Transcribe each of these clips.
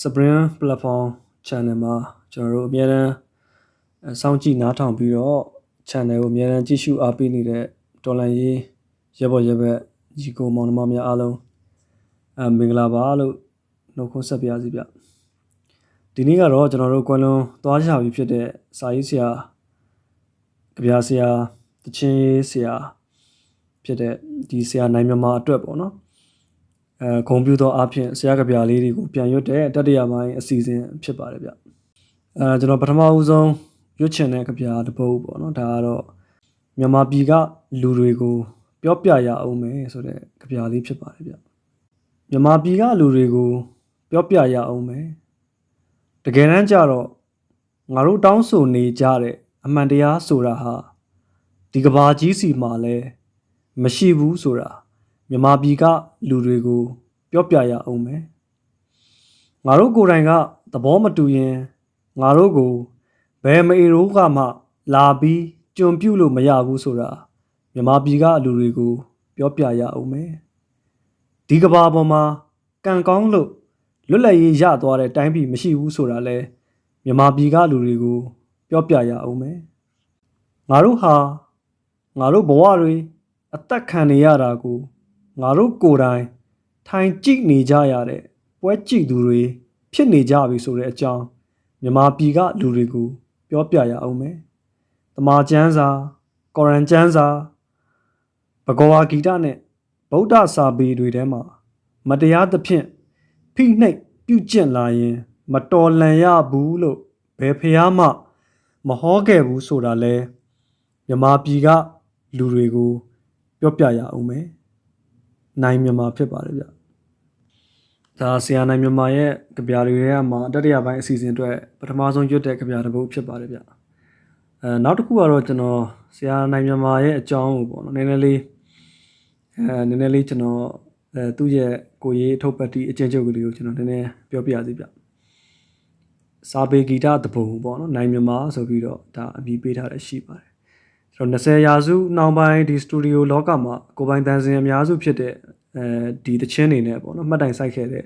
Spring Platform Channel မှာကျွန်တော်တို့အများအားအဲစောင့်ကြည့်နားထောင်ပြီးတော့ channel ကိုအများအားကြည့်ရှုအားပေးနေတဲ့တော်လန်ရေးရဲဘော်ရဲဘက်ညီကိုမောင်နှမများအားလုံးအဲမင်္ဂလာပါလို့နှုတ်ခွန်းဆက်ပါရစေဗျဒီနေ့ကတော့ကျွန်တော်တို့ကွယ်လွန်သွားကြပြီဖြစ်တဲ့စာရေးဆရာကြပြဆရာတချင်းရေးဆရာဖြစ်တဲ့ဒီဆရာနိုင်မြန်မာအတွက်ပေါ့နော် အဲဂုံပြူသောအဖြစ်ဆရာကြပြလေးတွေကိုပြန်ရွတ်တဲ့တတိယပိုင်းအစီအစဉ်ဖြစ်ပါတယ်ဗျအဲကျွန်တော်ပထမဦးဆုံးရွတ်ချင်တဲ့ကြပြတစ်ပုဒ်ပေါ့နော်ဒါကတော့မြန်မာပြည်ကလူတွေကိုပြောပြရအောင်မယ်ဆိုတဲ့ကြပြလေးဖြစ်ပါတယ်ဗျမြန်မာပြည်ကလူတွေကိုပြောပြရအောင်မယ်တကယ်တမ်းကျတော့ငါတို့တောင်းဆိုနေကြတဲ့အမှန်တရားဆိုတာဟာဒီကဘာကြီးစီမှာလဲမရှိဘူးဆိုတာ မြန်မာပြည်ကလူတွေကိုပြောပြရအောင်မယ်ငါတို့ကိုယ်တိုင်ကသဘောမတူရင်ငါတို့ကိုဘယ်မအေရိုးကမှ လာပြီးကြုံပြုတ်လို့မရဘူးဆိုတာမြန်မာပြည်ကလူတွေကိုပြောပြရအောင်မယ်ဒီကဘာပေါ်မှာကံကောင်းလို့လွတ်လပ်ရေးရသွားတဲ့တိုင်းပြည်မရှိဘူးဆိုတာလဲမြန်မာပြည်ကလူတွေကိုပြောပြရအောင်မယ်ငါတို့ဟာငါတို့ဘဝတွေအသက်ခံနေရတာကို ငါတို့ကိုယ်တိုင်ထိုင်ကြည့်နေကြရတဲ့ပွဲကြည့်သူတွေဖြစ်နေကြပြီဆိုတဲ့အကြောင်းမြန်မာပြည်ကလူတွေကိုပြောပြရအောင်မယ်။တမာကျမ်းစာကော်ရန်ကျမ်းစာဘဂဝါဂီတနဲ့ဗုဒ္ဓစာပေတွေထဲမှာမတရားသဖြင့်ဖိနှိပ်ပြုကျင့်လာရင် မတော်လန်ရဘူးလို့ဘယ်ဖျားမှ မဟောခဲ့ဘူးဆိုတာလဲမြန်မာပြည်ကလူတွေကို ပြောပြရအောင်မယ်။ နိုင်မြန်မာဖြစ်ပါတယ်ဗျ။ဒါဆရာနိုင်မြန်မာရဲ့ကြပြတွေထဲမှာတတိယပိုင်းအစီအစဉ်အတွက်ပထမဆုံးရွတ်တဲ့ကြပြတစ်ပုဒ်ဖြစ်ပါတယ်ဗျ။အဲနောက်တစ်ခုကတော့ကျွန်တော်ဆရာနိုင်မြန်မာရဲ့အကြောင်းကိုပေါ့နော်နည်းနည်းလေးအဲနည်းနည်းလေးကျွန်တော်အဲသူ့ရဲ့ကိုရေးထုတ်ပတ်တီအကျဉ်းချုပ်ကလေးကိုကျွန်တော်နည်းနည်းပြောပြရစီဗျ။စာပေဂီတတပုံပေါ့နော်နိုင်မြန်မာဆိုပြီးတော့ဒါအမည်ပေးထားတဲ့ရှိပါတယ် ကျွန်တော်20ရာစုနောက်ပိုင်းဒီစတူဒီယိုလောကမှာကိုပိုင်တန်စင်အများစုဖြစ်တဲ့အဲဒီတချင်းနေနဲ့ပေါ့နော်မှတ်တိုင်ဆိုင်ခဲ့တဲ့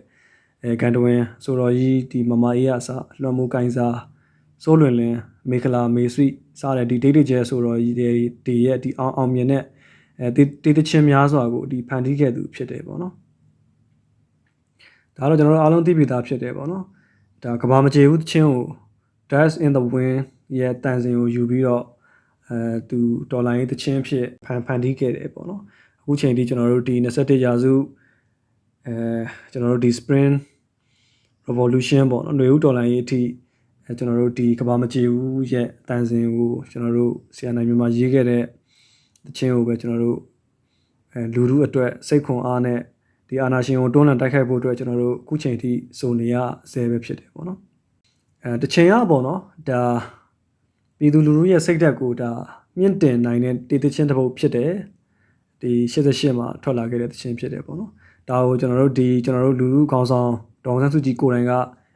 အဲဂန်တဝင်းဆိုတော့ကြီးဒီမမအေးအစလွန်မှုကိုင်းစားစိုးလွင်လင်းမေခလာမေဆွိစတဲ့ဒီဒိတ်တကျဲဆိုတော့ကြီးဒီရဲ့ဒီအောင်အောင်မြင်တဲ့အဲဒီတချင်းများစွာကိုဒီဖန်တီးခဲ့သူဖြစ်တယ်ပေါ့နော်ဒါတော့ကျွန်တော်တို့အားလုံးသိပြီးသားဖြစ်တယ်ပေါ့နော်ဒါကဘာမကြေဘူးတချင်းကို Dance in the Wind ရဲ့တန်စင်ကိုယူပြီးတော့ အဲသူဒေါ်လာရေးတချင်းဖြစ်ဖန်ဖန်တီးခဲ့တယ်ပေါ့နော်အခုချိန်ထိကျွန်တော်တို့ဒီ21ရာစုအဲကျွန်တော်တို့ဒီ Spring Revolution ပေါ့နော်ຫນွေဦးဒေါ်လာရေးအထိအဲကျွန်တော်တို့ဒီကဘာမကြည့်ဘူးရဲ့တန်စင်ကိုကျွန်တော်တို့ဆီယနိုင်မြန်မာရေးခဲ့တဲ့တချင်းကိုပဲကျွန်တော်တို့အဲလူလူအတွက်စိတ်ခွန်အားနဲ့ဒီအာနာရှင်ကိုတွန်းလှန်တိုက်ခိုက်ဖို့အတွက်ကျွန်တော်တို့အခုချိန်ထိစုံနေရဆဲပဲဖြစ်တယ်ပေါ့နော်အဲတချိန်ရပေါ့နော်ဒါ ပြည်သူလူထုရဲ့စိတ်ဓာတ်ကိုဒါမြင့်တင်နိုင်တဲ့တည်တချင်းတစ်ပုဒ်ဖြစ်တယ်ဒီ88မှာထွက်လာခဲ့တဲ့တချင်းဖြစ်တယ်ပေါ့နော်ဒါကိုကျွန်တော်တို့ဒီကျွန်တော်တို့လူလူခေါင်းဆောင်ဒေါအောင်ဆန်းစုကြည်ကိုယ်တိုင်က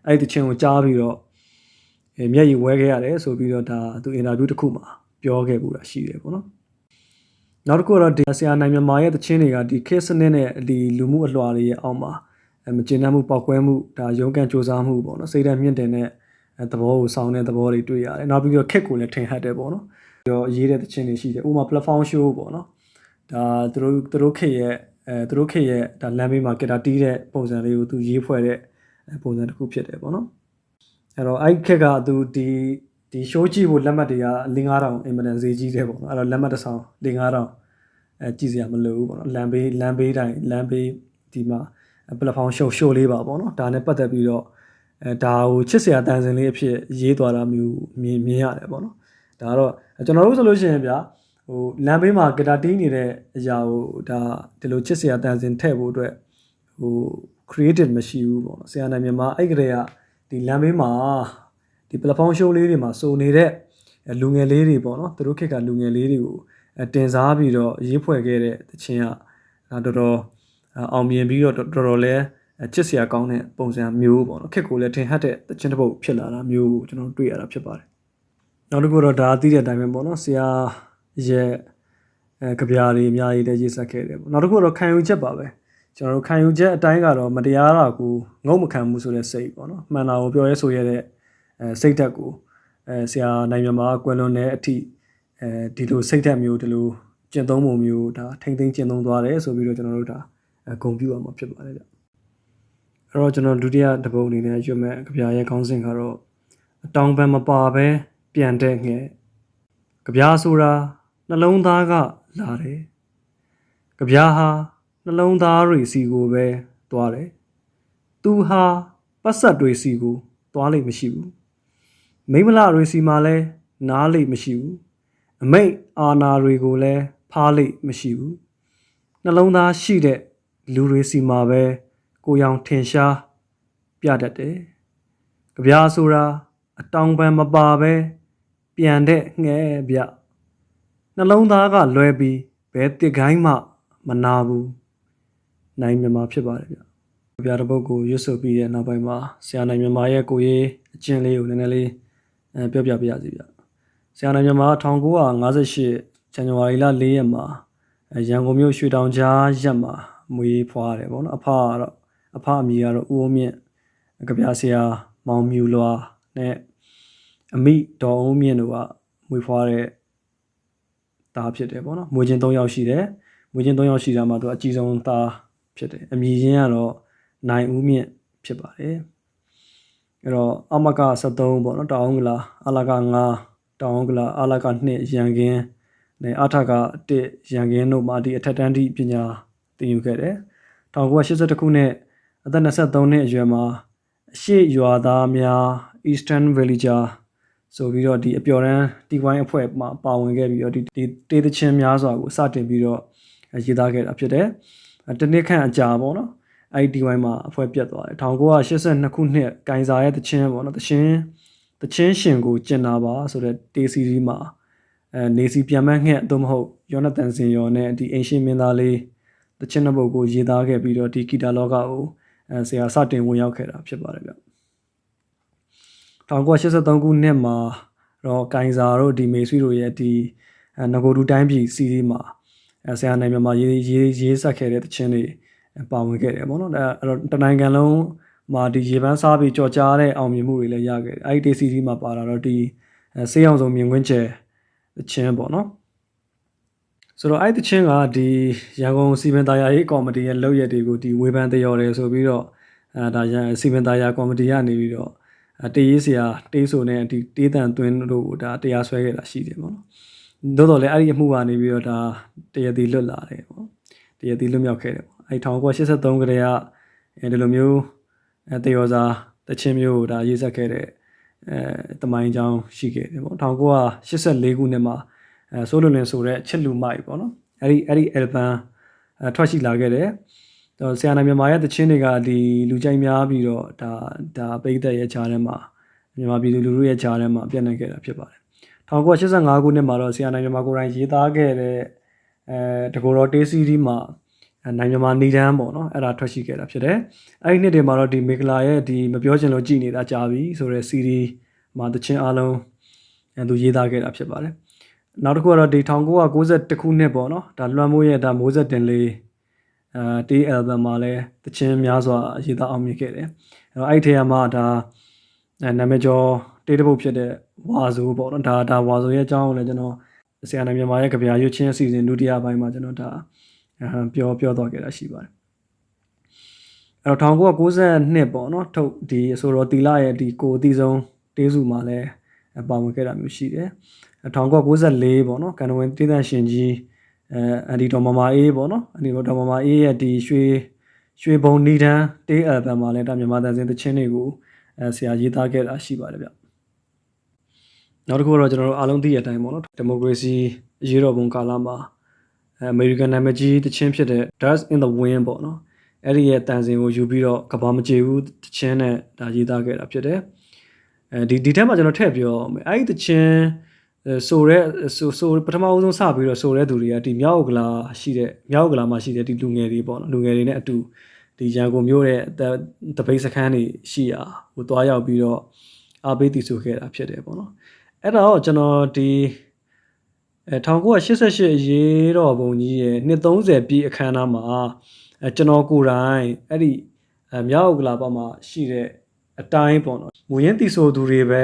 အဲ့ဒီတချင်းကိုကြားပြီးတော့အဲမျက်ရည်ဝဲခဲ့ရတယ်ဆိုပြီးတော့ဒါသူအင်တာဗျူးတစ်ခုမှာပြောခဲ့ပူတာရှိတယ်ပေါ့နော်နောက်တစ်ခုကတော့ဒီဆရာနိုင်မြန်မာရဲ့တချင်းတွေကဒီခေတ်စနစ်နဲ့ဒီလူမှုအလွှာတွေရဲ့အောက်မှာအဲမကျေနပ်မှုပောက်ကွဲမှုဒါရုန်းကန်စ조사မှုပေါ့နော်စိတ်ဓာတ်မြင့်တင်တဲ့ သဘောကိုစောင်းတဲ့သဘောတွေတွေ့ရတယ်နောက်ပြီးတော့ခက်ကိုလည်းထင်ဟပ်တယ်ပေါ့နော်ပြီးတော့ရေးတဲ့တခြင်းတွေရှိတယ်ဥပမာ platform show ပေါ့နော်ဒါသူတို့သူတို့ခက်ရဲ့အဲသူတို့ခက်ရဲ့ဒါလမ်းဘေးမှာကက်တာတီးတဲ့ပုံစံလေးကိုသူရေးဖွဲ့တဲ့ပုံစံတစ်ခုဖြစ်တယ်ပေါ့နော်အဲ့တော့အဲ့ခက်ကသူဒီဒီ show ကြည့်ဖို့လက်မှတ်တွေက5000အင်မတန်ဈေးကြီးတယ်ပေါ့နော်အဲ့တော့လက်မှတ်တစ်ဆောင်5000အဲကြည့်စရာမလိုဘူးပေါ့နော်လမ်းဘေးလမ်းဘေးတိုင်းလမ်းဘေးဒီမှာ platform show show လေးပါပေါ့နော်ဒါနဲ့ပတ်သက်ပြီးတော့ အဲဒါကိုချစ်စရာတန်စင်လေးအဖြစ်ရေးသွားတာမျိုးမြင်မြင်ရတယ်ပေါ့နော်ဒါကတော့ကျွန်တော်တို့ဆိုလို့ရှိရင်ဗျာဟိုလမ်းဘေးမှာဂီတာတီးနေတဲ့အရာကိုဒါဒီလိုချစ်စရာတန်စင်ထည့်ဖို့အတွက်ဟို creative မရှိဘူးပေါ့နော်ဆရာနိုင်မြန်မာအဲ့ကလေးကဒီလမ်းဘေးမှာဒီ platform show လေးတွေမှာစုံနေတဲ့လူငယ်လေးတွေပေါ့နော်သူတို့ခက်ကလူငယ်လေးတွေကိုတင်စားပြီးတော့ရေးဖွဲ့ခဲ့တဲ့တခြင်းကဒါတော်တော်အောင်မြင်ပြီးတော့တော်တော်လဲ ချစ်စရာကောင်းတဲ့ပုံစံမျိုးပေါ့နော်ခက်ကိုလည်းထင်ဟပ်တဲ့တခြင်းတစ်ပုတ်ဖြစ်လာတာမျိုးကိုကျွန်တော်တွေ့ရတာဖြစ်ပါတယ်နောက်တစ်ခုတော့ဒါသိတဲ့အတိုင်းပဲပေါ့နော်ဆရာရဲ့အဲကြပြားတွေအများကြီးလည်းရေးဆက်ခဲ့တယ်ပေါ့နောက်တစ်ခုတော့ခံယူချက်ပါပဲကျွန်တော်တို့ခံယူချက်အတိုင်းကတော့မတရားတာကိုငုံမခံမှုဆိုတဲ့စိတ်ပေါ့နော်မှန်တာကိုပြောရဲဆိုရတဲ့အဲစိတ်ဓာတ်ကိုအဲဆရာနိုင်မြန်မာကွယ်လွန်တဲ့အထိအဲဒီလိုစိတ်ဓာတ်မျိုးဒီလိုကျင့်သုံးပုံမျိုးဒါထိမ့်သိမ်းကျင့်သုံးသွားတယ်ဆိုပြီးတော့ကျွန်တော်တို့ဒါအဂုံပြုရမှာဖြစ်ပါတယ်ဗျ အဲ့တော့ကျွန်တော်ဒုတိယတစ်ပုဒ်အနေနဲ့ရွတ်မဲ့ကြပြရဲ့ခေါင်းစဉ်ကတော့အတောင်ပံမပါပဲပြန်တဲ့ငဲ့ကြပြဆိုတာနှလုံးသားကလာတယ်ကြပြဟာနှလုံးသားတွေစီကိုပဲသွားတယ်သူဟာပတ်ဆက်တွေစီကိုသွားလိမ့်မရှိဘူးမိမလတွေစီမှာလဲနားလိမ့်မရှိဘူးအမိတ်အာနာတွေကိုလည်းဖားလိမ့်မရှိဘူးနှလုံးသားရှိတဲ့လူတွေစီမှာပဲ ကိုရောင်ထင်ရှားပြတတ်တယ်။ကြပြားဆိုတာအတောင်ပံမပါပဲပြန်တဲ့ငဲ့ဗျနှလုံးသားကလွဲပြီးဘဲတစ်ကိုင်းမှမနာဘူးနိုင်မြန်မာဖြစ်ပါတယ်ဗျ။ကြပြားတစ်ပုဒ်ကိုရွတ်ဆိုပြီးတဲ့နောက်ပိုင်းမှာဆရာနိုင်မြန်မာရဲ့ကိုရေးအကျင့်လေးကိုနည်းနည်းလေးအဲပြောပြပြရစီဗျ။ဆရာနိုင်မြန်မာ1958ဇန်နဝါရီလ4ရက်မှာအဲရန်ကုန်မြို့ရွှေတောင်ကြားရက်မှာမွေးဖွားတယ်ပေါ့နော်အဖကတော့ အဖအမည်ကတော့ဦးအောင်မြင့်ကြပြဆရာမောင်မြူလွာနဲ့အမိဒေါ်အောင်မြင့်တို့ကမွေးဖွားတဲ့သားဖြစ်တယ်ပေါ့နော်မွေးချင်း၃ယောက်ရှိတယ်မွေးချင်း၃ယောက်ရှိတာမှာသူအကြီးဆုံးသားဖြစ်တယ်အမည်ရင်းကတော့နိုင်ဦးမြင့်ဖြစ်ပါတယ်အဲ့တော့အမက73ပေါ့နော်တောင်အောင်ကလာအလက9တောင်အောင်ကလာအလက2ရန်ကင်းနဲ့အထက1ရန်ကင်းတို့မှာဒီအထက်တန်းထိပညာသင်ယူခဲ့တယ်1982ခုနှစ် အသက်23နှစ်အရွယ်မှာအရှိရွာသားများ Eastern Villager ဆိုပြီးတော့ဒီအပျော်တမ်းတီဝိုင်းအဖွဲ့မှာပါဝင်ခဲ့ပြီးတော့ဒီတေးသချင်းများစွာကိုစတင်ပြီးတော့ရေးသားခဲ့တာဖြစ်တယ်။တနစ်ခန့်အကြာပေါ့နော်။အဲ့ဒီဝိုင်းမှာအဖွဲ့ပြတ်သွားတယ်။1982ခုနှစ်ကင်စာရဲ့သချင်းပေါ့နော်။သချင်းသချင်းရှင်ကိုကျင်နာပါဆိုတဲ့တေးစီရီမှာအဲနေစီပြန်မငှက်သို့မဟုတ်ယောနသန်စင်ယောနဲ့ဒီအင်ရှင်မင်းသားလေးတချင်းတစ်ပုဒ်ကိုရေးသားခဲ့ပြီးတော့ဒီဂီတာလောကကို အဲဆရာစတင်ဝင်ရောက်ခဲ့တာဖြစ်ပါတယ်ဗျ1983ခုနှစ်မှာတော့ကင်ဇာတို့ဒီမေဆွီတို့ရဲ့ဒီငကိုတူတိုင်းပြည်စီးရီးမှာအဲဆရာနိုင်မြန်မာရေးရေးရေးဆက်ခဲ့တဲ့တချင်းတွေပါဝင်ခဲ့တယ်ပေါ့နော်အဲအဲ့တော့တနိုင်ငံလုံးမှာဒီရေပန်းစားပြီးကြော်ကြားတဲ့အောင်မြင်မှုတွေလည်းရခဲ့တယ်အဲ့ဒီစီးရီးမှာပါလာတော့ဒီဆေးအောင်စုံမြင်ကွင်းကျဲတချင်းပေါ့နော် ဆိုတော့အဲ့တချင်းကဒီရန်ကုန်စီမံသားယာရေးကော်မတီရဲ့လုပ်ရက်တွေကိုဒီဝေဖန်တရော်တယ်ဆိုပြီးတော့အဲဒါရန်စီမံသားယာကော်မတီကနေပြီးတော့တေးရေးဆရာတေးဆိုနဲ့ဒီတေးတန်သွင်းတို့ကိုဒါတရားစွဲခဲ့တာရှိတယ်ပေါ့နော်။သို့တော်လည်းအဲ့ဒီအမှုကနေပြီးတော့ဒါတရားတီလွတ်လာတယ်ပေါ့။တရားတီလွတ်မြောက်ခဲ့တယ်ပေါ့။အဲ့1983ကတည်းကအဲဒီလိုမျိုးအဲတေယောစာတချင်းမျိုးကိုဒါရေးဆက်ခဲ့တဲ့အဲတမိုင်းကြောင်းရှိခဲ့တယ်ပေါ့1984ခုနှစ်မှာ အဲဆိုလိုလင်ဆိုတဲ့ချစ်လူမိုက်ပေါ့နော်အဲ့ဒီအဲ့ဒီ album အဲထွက်ရှိလာခဲ့တယ်တော့ဆရာနာမြန်မာရဲ့တခြင်းတွေကဒီလူကြိုက်များပြီးတော့ဒါဒါပိတ်သက်ရဲ့ခြားထဲမှာမြန်မာပြည်သူလူထုရဲ့ခြားထဲမှာပြန့်နှံ့ခဲ့တာဖြစ်ပါတယ်1985ခုနှစ်မှာတော့ဆရာနိုင်မြန်မာကိုယ်တိုင်ရေးသားခဲ့တဲ့အဲတကူတော်တေးစီးရီးမှာနိုင်မြန်မာနေတန်းပေါ့နော်အဲ့ဒါထွက်ရှိခဲ့တာဖြစ်တယ်အဲ့ဒီနှစ်တွေမှာတော့ဒီမေဂလာရဲ့ဒီမပြောချင်လို့ကြည်နေတာကြာပြီဆိုတဲ့စီးရီးမှာတခြင်းအလုံးအဲသူရေးသားခဲ့တာဖြစ်ပါတယ် နောက်တစ်ခုကတော့ဒီ1991ခုနှစ်ပေါ့နော်ဒါလွှမ်းမိုးရဲ့ဒါမိုးဆက်တင်လေးအဲတေး album မှာလည်းတခြင်းများစွာရေးသားအောင်မြင်ခဲ့တယ်အဲ့တော့အဲ့ဒီထဲမှာဒါနာမည်ကျော်တေးတစ်ပုတ်ဖြစ်တဲ့ဝါဆိုပေါ့နော်ဒါဒါဝါဆိုရဲ့အကြောင်းကိုလည်းကျွန်တော်ဆရာနိုင်မြန်မာရဲ့ကြပြရွှေချင်းအစီအစဉ်ဒုတိယပိုင်းမှာကျွန်တော်ဒါပြောပြောတော့ခဲ့တာရှိပါတယ်အဲ့တော့1992ပေါ့နော်ထုတ်ဒီဆိုတော့တီလာရဲ့ဒီကိုအသီးဆုံးတေးစုမှာလည်းပါဝင်ခဲ့တာမျိုးရှိတယ် 1994ပေါ့နော်ကန်ဝင်တေးသန့်ရှင်ကြီးအဲအန်ဒီတော်မမာအေးပေါ့နော်အန်ဒီတော်မမာအေးရဲ့ဒီရွှေရွှေဘုံနီတန်းတေးအယ်ဘမ်မှာလည်းဒါမြန်မာတန်စင်သချင်းတွေကိုအဲဆရာရေးသားခဲ့တာရှိပါတယ်ဗျနောက်တစ်ခုတော့ကျွန်တော်တို့အားလုံးသိရတဲ့အတိုင်းပေါ့နော်ဒီမိုကရေစီရေးတော်ပုံကာလမှာအမေရိကန်နာမည်ကြီးတချင်းဖြစ်တဲ့ Dust in the Wind ပေါ့နော်အဲ့ဒီရဲ့တန်စင်ကိုယူပြီးတော့ကဘာမကြေဘူးတချင်းနဲ့ဒါရေးသားခဲ့တာဖြစ်တယ်အဲဒီဒီထက်မှာကျွန်တော်ထည့်ပြောမယ်အဲ့ဒီတချင်း ဆိုရဲဆိုဆိုပထမဦးဆုံးစပြီးတော့ဆိုရဲသူတွေကဒီမြောက်ကလာရှိတဲ့မြောက်ကလာမှာရှိတဲ့ဒီလူငယ်တွေပေါ့နော်လူငယ်တွေနဲ့အတူဒီရန်ကုန်မြို့ရဲ့တပိတ်စခန်းတွေရှိရာဟိုတွားရောက်ပြီးတော့အားပေးတည်ဆိုခဲ့တာဖြစ်တယ်ပေါ့နော်အဲ့တော့ကျွန်တော်ဒီအဲ1988အရေးတော်ပုံကြီးရဲ့နှစ်30ပြည့်အခမ်းအနားမှာအဲကျွန်တော်ကိုယ်တိုင်အဲ့ဒီအဲမြောက်ဥက္ကလာပမှာရှိတဲ့အတိုင်းပေါ့နော်မူရင်းတီဆိုသူတွေပဲ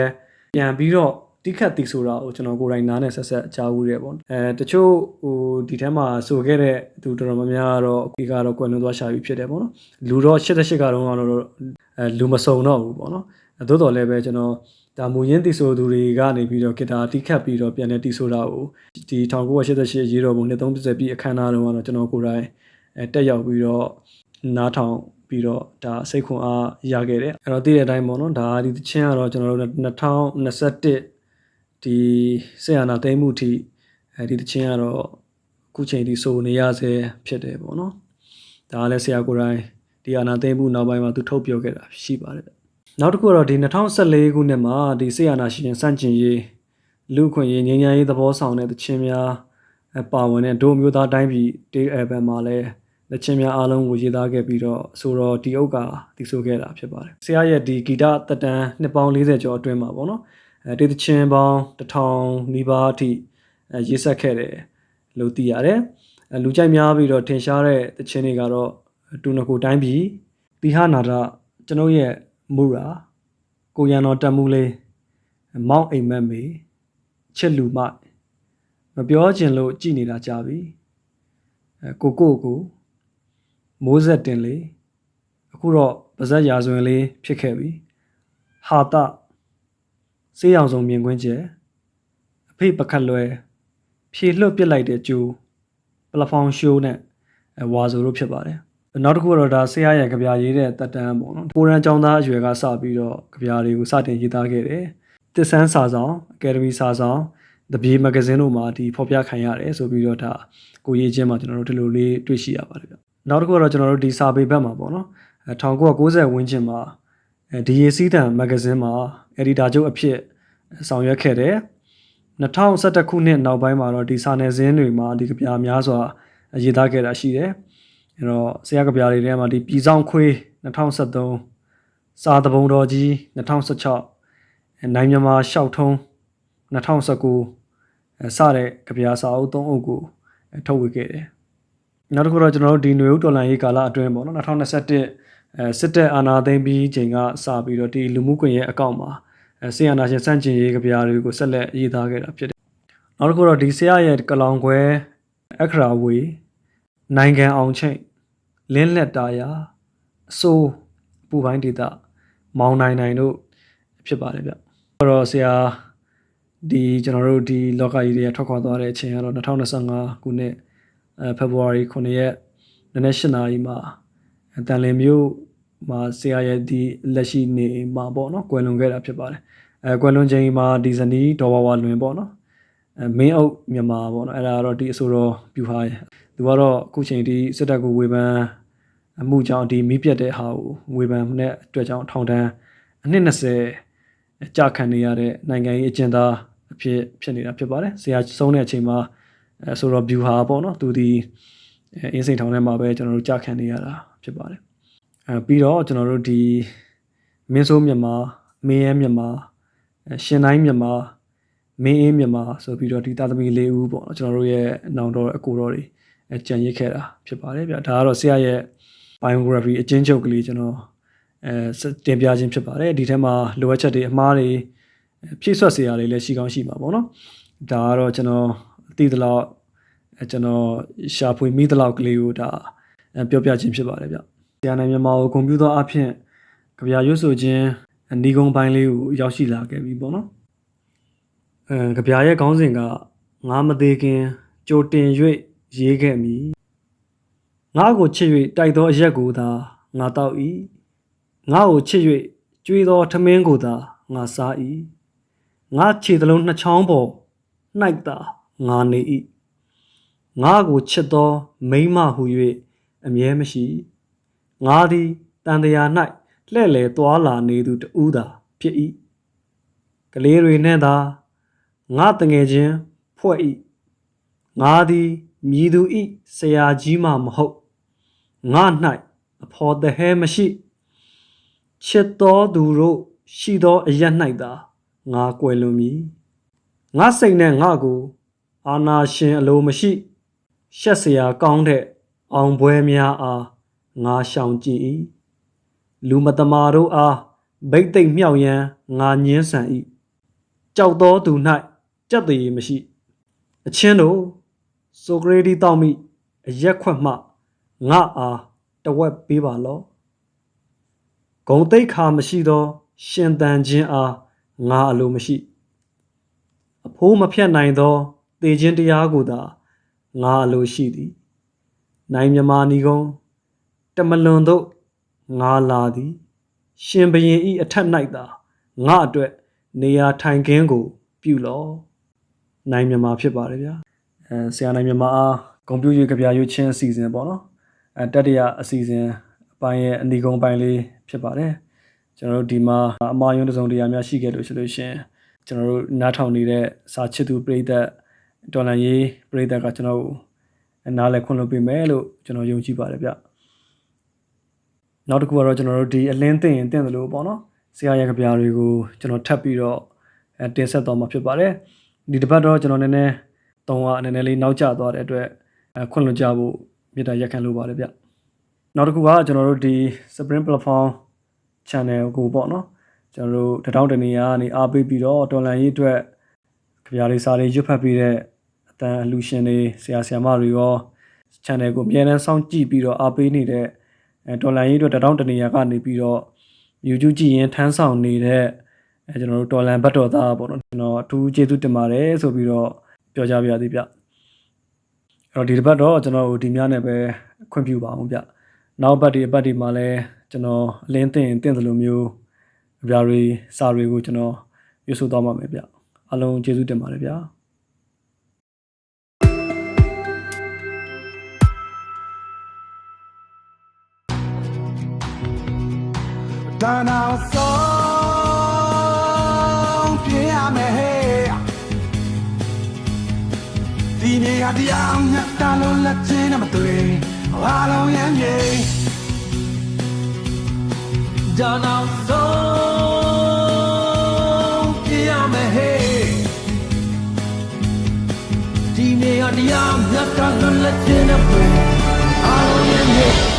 ပြန်ပြီးတော့ တိခတ်တီဆိုတာကိုကျွန်တော်ကိုယ်တိုင်နားနဲ့ဆက်ဆက်အကြောင်းဦးတယ်ပေါ့အဲတချို့ဟိုဒီထဲမှာဆိုခဲ့တဲ့သူတော်တော်များများကတော့ဒီကတော့ကွယ်လွန်သွားရှာပြီးဖြစ်တယ်ပေါ့နော်လူတော့88ကတော့ကတော့အဲလူမစုံတော့ဘူးပေါ့နော်သို့တော်လည်းပဲကျွန်တော်ဒါမူရင်းတီဆိုသူတွေကနေပြီးတော့ဂီတာတိခတ်ပြီးတော့ပြန်လဲတီဆိုတာကိုဒီ1988ရေးတော်ပုံနှစ်30ပြည့်အခမ်းအနားတုန်းကတော့ကျွန်တော်ကိုယ်တိုင်အဲတက်ရောက်ပြီးတော့နားထောင်ပြီးတော့ဒါစိတ်ခွန်အားရခဲ့တယ်အဲ့တော့သိတဲ့အတိုင်းပေါ့နော်ဒါဒီတချင်းကတော့ကျွန်တော်တို့2021 ဒီဆေးရနာသိမ်းမှုထိအဲဒီတချင်းကတော့အခုချိန်ထိစိုးနေရဆဲဖြစ်တယ်ပေါ့နော်ဒါကလည်းဆရာကိုယ်တိုင်ဒီအာနာသိမ်းမှုနောက်ပိုင်းမှာသူထုတ်ပြောခဲ့တာရှိပါတယ်နောက်တစ်ခုကတော့ဒီ2014ခုနှစ်မှာဒီဆေးရနာရှင်စန့်ကျင်ရေးလူခွင့်ရေးငြိမ်းချမ်းရေးသဘောဆောင်တဲ့တခြင်းများပါဝင်တဲ့ဒိုမျိုးသားတိုင်းပြည်တေးအယ်ဘမ်မှာလည်းလက်ချင်းများအားလုံးကိုရေးသားခဲ့ပြီးတော့ဆိုတော့ဒီအုပ်ကတီးဆိုခဲ့တာဖြစ်ပါတယ်ဆရာရဲ့ဒီဂီတတက်တန်းနှစ်ပေါင်း40ကျော်အတွင်းမှာပေါ့နော် အဲတေးသချင်းပေါင်း1000နီးပါးအထိရေးဆက်ခဲ့တယ်လို့သိရတယ်အဲလူကြိုက်များပြီးတော့ထင်ရှားတဲ့သချင်းတွေကတော့တူနကိုတိုင်းပြည်တိဟနာဒကျွန်ုပ်ရဲ့မူရာကိုရန်တော်တက်မှုလေးမောက်အိမ်မက်မေချစ်လူမမပြောချင်လို့ကြည်နေတာကြပြီအဲကိုကိုကိုမိုးဆက်တင်လေအခုတော့ပါဇက်ရာဇဝင်လေးဖြစ်ခဲ့ပြီဟာတ စေးအောင်ဆုံးမြင်ကွင်းကျဲအဖေပခတ်လွယ်ဖြေလွတ်ပစ်လိုက်တဲ့ကျိုးပလဖောင်ရှိုးနဲ့ဝါဆိုတို့ဖြစ်ပါတယ်နောက်တစ်ခုကတော့ဒါဆရာရဲ့ကြပြရေးတဲ့တက်တန်းပေါ့နော်ကိုရန်ကျောင်းသားအရွယ်ကစပြီးတော့ကြပြတွေကိုစတင်ရေးသားခဲ့တယ်တစ်ဆန်းစာဆောင်အကယ်ဒမီစာဆောင်တပြေမဂဇင်းတို့မှာဒီဖော်ပြခံရတယ်ဆိုပြီးတော့ဒါကိုရေးချင်းမှာကျွန်တော်တို့ဒီလိုလေးတွေ့ရှိရပါတယ်ဗျနောက်တစ်ခုကတော့ကျွန်တော်တို့ဒီစာပေဘက်မှာပေါ့နော်1990ဝန်းကျင်မှာဒီရေစီးတံမဂဇင်းမှာ အက်ဒီတာချုပ်အဖြစ်ဆောင်ရွက်ခဲ့တယ်2011ခုနှစ်နောက်ပိုင်းမှာတော့ဒီစာနယ်ဇင်းတွေမှာဒီကြပြများစွာရေးသားခဲ့တာရှိတယ်အဲ့တော့ဆရာကြပြတွေထဲမှာဒီပြည်ဆောင်ခွေး2013စာတဘုံတော်ကြီး2016နိုင်မြန်မာရှောက်ထုံး2019စတဲ့ကြပြစာအုပ်၃အုပ်ကိုထုတ်ဝေခဲ့တယ်နောက်တစ်ခုတော့ကျွန်တော်တို့ဒီຫນွေဦးတော်လန်ရေးကာလအတွင်းပေါ့နော်2021အဲစစ်တပ်အာဏာသိမ်းပြီးချိန်ကစပြီးတော့ဒီလူမှုကွန်ရက်အကောင့်မှာ အဲဆီယနာရှင်စန့်ကျင်ရေးကြပြားတွေကိုဆက်လက်ရေးသားခဲ့တာဖြစ်တယ်။နောက်တစ်ခုတော့ဒီဆရာရဲ့ကလောင်ခွဲအခရာဝေနိုင်ငံအောင်ချိန်လင်းလက်တာယာအစိုးပူပိုင်းဒေတာမောင်နိုင်နိုင်တို့ဖြစ်ပါတယ်ဗျ။အဲ့တော့ဆရာဒီကျွန်တော်တို့ဒီလောကကြီးတွေထွက်ခွာသွားတဲ့အချိန်ကတော့2025ခုနှစ်အဲဖေဖော်ဝါရီ9ရက်နနက်8နာရီမှာတန်လင်မြို့ မှာဆရာရဲ့ဒီလက်ရှိနေမှာပေါ့နော်ကွယ်လွန်ခဲ့တာဖြစ်ပါတယ်အဲကွယ်လွန်ချိန်မှာဒီဇနီးဒေါ်ဝါဝါလွင်ပေါ့နော်အဲမင်းအုပ်မြန်မာပေါ့နော်အဲ့ဒါကတော့ဒီအဆိုတော်ပြူဟာရဲ့သူကတော့အခုချိန်ဒီစစ်တပ်ကိုဝေဖန်အမှုကြောင့်ဒီမိပြတ်တဲ့ဟာကိုဝေဖန်တဲ့အတွက်ကြောင့်ထောင်ဒဏ်အနှစ်20ကြာခံနေရတဲ့နိုင်ငံရေးအကျဉ်းသားအဖြစ်ဖြစ်နေတာဖြစ်ပါတယ်ဆရာဆုံးတဲ့အချိန်မှာအဲဆိုတော့ view ဟာပေါ့နော်သူဒီအင်းစိန်ထောင်ထဲမှာပဲကျွန်တော်တို့ကြာခံနေရတာဖြစ်ပါတယ် အဲပြီးတော့ကျွန်တော်တို့ဒီမင်းဆိုးမြန်မာမင်းရဲမြန်မာရှင်တိုင်းမြန်မာမင်းအေးမြန်မာဆိုပြီးတော့ဒီတာသမီလေးဦးပေါ့နော်ကျွန်တော်တို့ရဲ့နောင်တော်အကိုတော်တွေအကြံရစ်ခဲ့တာဖြစ်ပါတယ်ဗျဒါကတော့ဆရာရဲ့ biography အချင်းချုပ်ကလေးကျွန်တော်အဲတင်ပြခြင်းဖြစ်ပါတယ်ဒီထဲမှာလိုအပ်ချက်တွေအမှားတွေဖြည့်ဆွတ်စရာတွေလည်းရှိကောင်းရှိမှာပေါ့နော်ဒါကတော့ကျွန်တော်သိသလောက်ကျွန်တော်ရှာဖွေမိသလောက်ကလေးကိုဒါပြောပြခြင်းဖြစ်ပါတယ်ဗျ။ ဆရာနိုင်မြန်မာကိုကွန်ပျူတာအဖြစ်ကြပြရွတ်ဆိုခြင်းဏီကုံပိုင်းလေးကိုရောက်ရှိလာခဲ့ပြီပေါ့နော်။အဲကြပြရဲ့ခေါင်းစဉ်ကငါမသေးခင်ကြိုတင်၍ရေးခဲ့မည်။ငါကိုချစ်၍တိုက်သောအရက်ကိုသာငါတောက်၏။ငါကိုချစ်၍ကြွေးသောထမင်းကိုသာငါစား၏။ငါခြေသလုံးနှစ်ချောင်းပေါ်၌သာငါနေ၏ငါကိုချစ်သောမိမဟု၍အမြဲမရှိ ငါသည်တန်တရာ၌လှဲ့လေသွားလာနေသူတူးသာဖြစ်၏ကလေးတွေနဲ့သာငါတငယ်ချင်းဖွဲ့၏ငါသည်မြည်သူ၏ဆရာကြီးမှမဟုတ်ငါ၌အဖော်တဟဲမရှိချစ်တော်သူတို့ရှိသောအရ၌သာငါကွယ်လွန်မည်ငါစိတ်နဲ့ငါကို အာနာရှင်အလိုမရှိ ရှက်စရာကောင်းတဲ့အောင်ပွဲများအား ငါရှောင်ကြည့်၏လူမတမာတို့အားဗိတ်သိမ့်မြောက်ရန်ငါညင်းဆန်၏ကြောက်သောသူ၌ကြက်သေးမရှိအချင်းတို့ဆိုကရေတီတောက်မိအရက်ခွက်မှငါအားတဝက်ပေးပါလော့ဂုံတိတ်ခါမရှိသော ရှင်တန်ခြင်းအားငါအလိုမရှိအဖိုးမဖြတ်နိုင်သောတေခြင်းတရားကိုသာငါအလိုရှိသည်နိုင်မြမာနီကုံ တမလွန်တို့ငါလာသည် ရှင်ဘရင်ဤအထက်၌သာငါအတွက် နေရာထိုင်ခင်းကို ပြုလော့နိုင်မြမာဖြစ်ပါတယ်ဗျာအဲဆရာနိုင်မြမာအားဂုံပြူရွေကြပြရွေးချင်းအစီအစဉ်ပေါ့နော်အဲတတရအစီအစဉ်အပိုင်းရဲ့အနီကုံပိုင်းလေးဖြစ်ပါတယ်ကျွန်တော်တို့ဒီမှာအမှားယွင်းတစ်စုံတရာများရှိခဲ့လို့ဆိုလို့ရှရင်ကျွန်တော်တို့နားထောင်နေတဲ့စာချစ်သူပရိသတ်ဒေါ်လာရေးပရိသတ်ကကျွန်တော်တို့နားလည်ခွင့်လုပ်ပေးမယ်လို့ကျွန်တော်ယုံကြည်ပါတယ်ဗျ နောက်တစ်ခုကတော့ကျွန်တော်တို့ဒီအလင်းသိရင်တင့်တယ်လို့ပေါ့နော်ဆရာရဲ့ကြပြတွေကိုကျွန်တော်ထပ်ပြီးတော့အဲတင်ဆက်သွားမှာဖြစ်ပါတယ်ဒီတစ်ပတ်တော့ကျွန်တော်နည်းနည်းတုံးကနည်းနည်းလေးနောက်ကျသွားတဲ့အတွက်အဲခွင့်လွှတ်ကြဖို့မြေတားရက်ခံလို့ပါတယ်ဗျနောက်တစ်ခုကကျွန်တော်တို့ဒီ Spring Platform channel ကိုပေါ့နော်ကျွန်တော်တို့တထောင်တနေရာကနေအားပေးပြီးတော့တော်လန်ရေးအတွက်ကြပြလေးစာလေးရွတ်ဖတ်ပြီးတဲ့အတန်အလူရှင်တွေဆရာဆရာမတွေရော channel ကိုအမြဲတမ်းစောင့်ကြည့်ပြီးတော့အားပေးနေတဲ့ အဲတော်လန်ရေးအတွက်တထောင်တနေရာကနေပြီးတော့ YouTube ကြည့်ရင်ထမ်းဆောင်နေတဲ့အဲကျွန်တော်တို့တော်လန်ဘတ်တော်သားပေါ့နော်ကျွန်တော်အထူးကျေးဇူးတင်ပါတယ်ဆိုပြီးတော့ပြောကြပါရသေးဗျအဲ့တော့ဒီတစ်ပတ်တော့ကျွန်တော်တို့ဒီများနဲ့ပဲခွင့်ပြုပါအောင်ဗျနောက်ပတ်ဒီအပတ်ဒီမှာလည်းကျွန်တော်အလင်းတင်တင်သလိုမျိုးအပြားတွေစာတွေကိုကျွန်တော်ရွတ်ဆိုသွားမှာမယ်ဗျအားလုံးကျေးဇူးတင်ပါတယ်ဗျာ တန်အောင်ဆုံးပြရမယ်ဟဲ့ဒီနေ့ဟာတရားမြတ်တာလို့လက်ချင်းနဲ့မတွေ့အားလုံးရမ်းမြေတန်အောင်ဆုံးပြရမယ်ဟဲ့ဒီနေ့ဟာတရားမြတ်တာလို့လက်ချင်းနဲ့တွေ့အားလုံးရမ်းမြေ